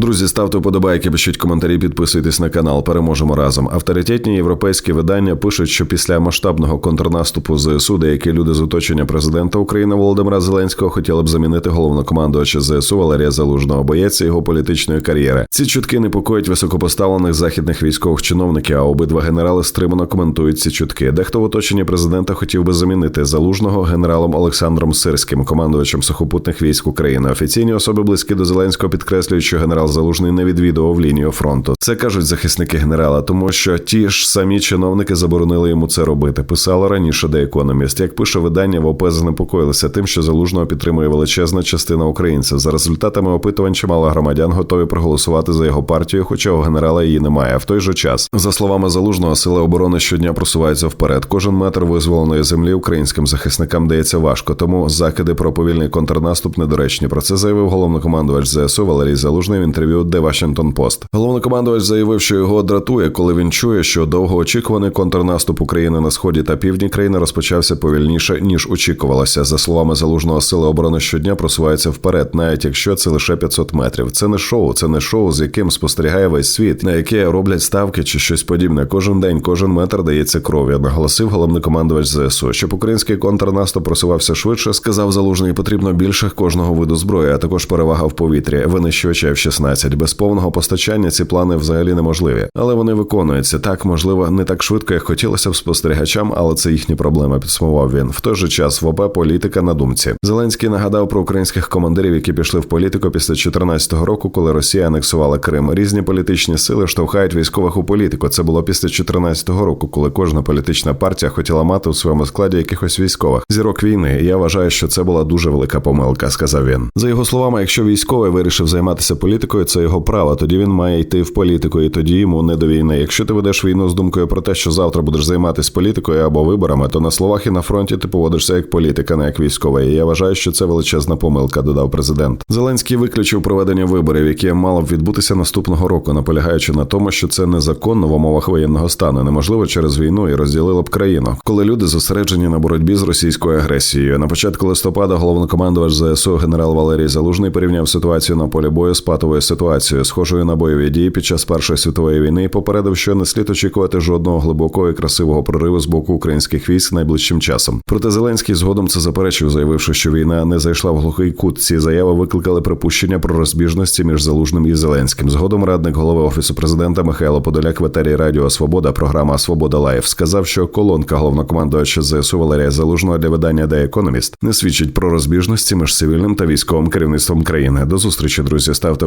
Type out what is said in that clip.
Друзі, ставте вподобайки, пишіть коментарі, підписуйтесь на канал. Переможемо разом. Авторитетні європейські видання пишуть, що після масштабного контрнаступу ЗСУ деякі люди з оточення президента України Володимира Зеленського хотіли б замінити головнокомандувача ЗСУ Валерія Залужного, боєць його політичної кар'єри. Ці чутки непокоїть високопоставлених західних військових чиновників. А обидва генерали стримано коментують ці чутки. Дехто в оточенні президента хотів би замінити залужного генералом Олександром Сирським, командувачем сухопутних військ України. Офіційні особи близькі до Зеленського підкреслюють, що генерал Залужний не відвідував лінію фронту. Це кажуть захисники генерала, тому що ті ж самі чиновники заборонили йому це робити. Писало раніше The Economist. Як пише видання, в ОП занепокоїлися тим, що залужного підтримує величезна частина українців. За результатами опитувань чимало громадян готові проголосувати за його партію, хоча у генерала її немає. В той же час, за словами залужного, сили оборони щодня просуваються вперед. Кожен метр визволеної землі українським захисникам дається важко. Тому закиди про повільний контрнаступ недоречні. Про це заявив головнокомандувач ЗСУ Валерій Залужний в інтерв'ю The Washington Post. Головнокомандувач заявив, що його дратує, коли він чує, що довгоочікуваний контрнаступ України на сході та півдні країни розпочався повільніше ніж очікувалося. За словами залужного сили оборони щодня просуваються вперед, навіть якщо це лише 500 метрів. Це не шоу, це не шоу, з яким спостерігає весь світ, на яке роблять ставки чи щось подібне. Кожен день, кожен метр дається кров'ю. Наголосив головнокомандувач ЗСУ. Щоб український контрнаступ просувався швидше, сказав залужний, потрібно більше кожного виду зброї, а також перевага в повітрі. Винищувача F-16. Без повного постачання ці плани взагалі неможливі, але вони виконуються так, можливо, не так швидко, як хотілося б спостерігачам, але це їхні проблеми. Підсумував він. В той же час в ОП політика на думці. Зеленський нагадав про українських командирів, які пішли в політику після 2014 року, коли Росія анексувала Крим. Різні політичні сили штовхають військових у політику. Це було після 2014 року, коли кожна політична партія хотіла мати у своєму складі якихось військових зірок війни. Я вважаю, що це була дуже велика помилка, сказав він. За його словами, якщо військовий вирішив займатися політикою, це його право. Тоді він має йти в політику, і тоді йому не до війни. Якщо ти ведеш війну з думкою про те, що завтра будеш займатися політикою або виборами, то на словах і на фронті ти поводишся як політика, не як військовий. І Я вважаю, що це величезна помилка, додав президент. Зеленський виключив проведення виборів, які мало б відбутися наступного року, наполягаючи на тому, що це незаконно в умовах воєнного стану, неможливо через війну і розділило б країну, коли люди зосереджені на боротьбі з російською агресією. На початку листопада головнокомандувач ЗСУ генерал Валерій Залужний порівняв ситуацію на полі бою з патовою ситуацією, схожою на бойові дії під час першої світової війни, попередив, що не слід очікувати жодного глибокого і красивого прориву з боку українських військ найближчим часом. Проте Зеленський згодом це заперечив, заявивши, що війна не зайшла в глухий кут. Ці заяви викликали припущення про розбіжності між Залужним і Зеленським. Згодом радник голови офісу президента Михайло Подоляк в етері Радіо Свобода, програма Свобода Лайф сказав, що колонка головнокомандувача ЗСУ Валерія Залужного для видання The Economist не свідчить про розбіжності між цивільним та військовим керівництвом країни. До зустрічі, друзі. Ставте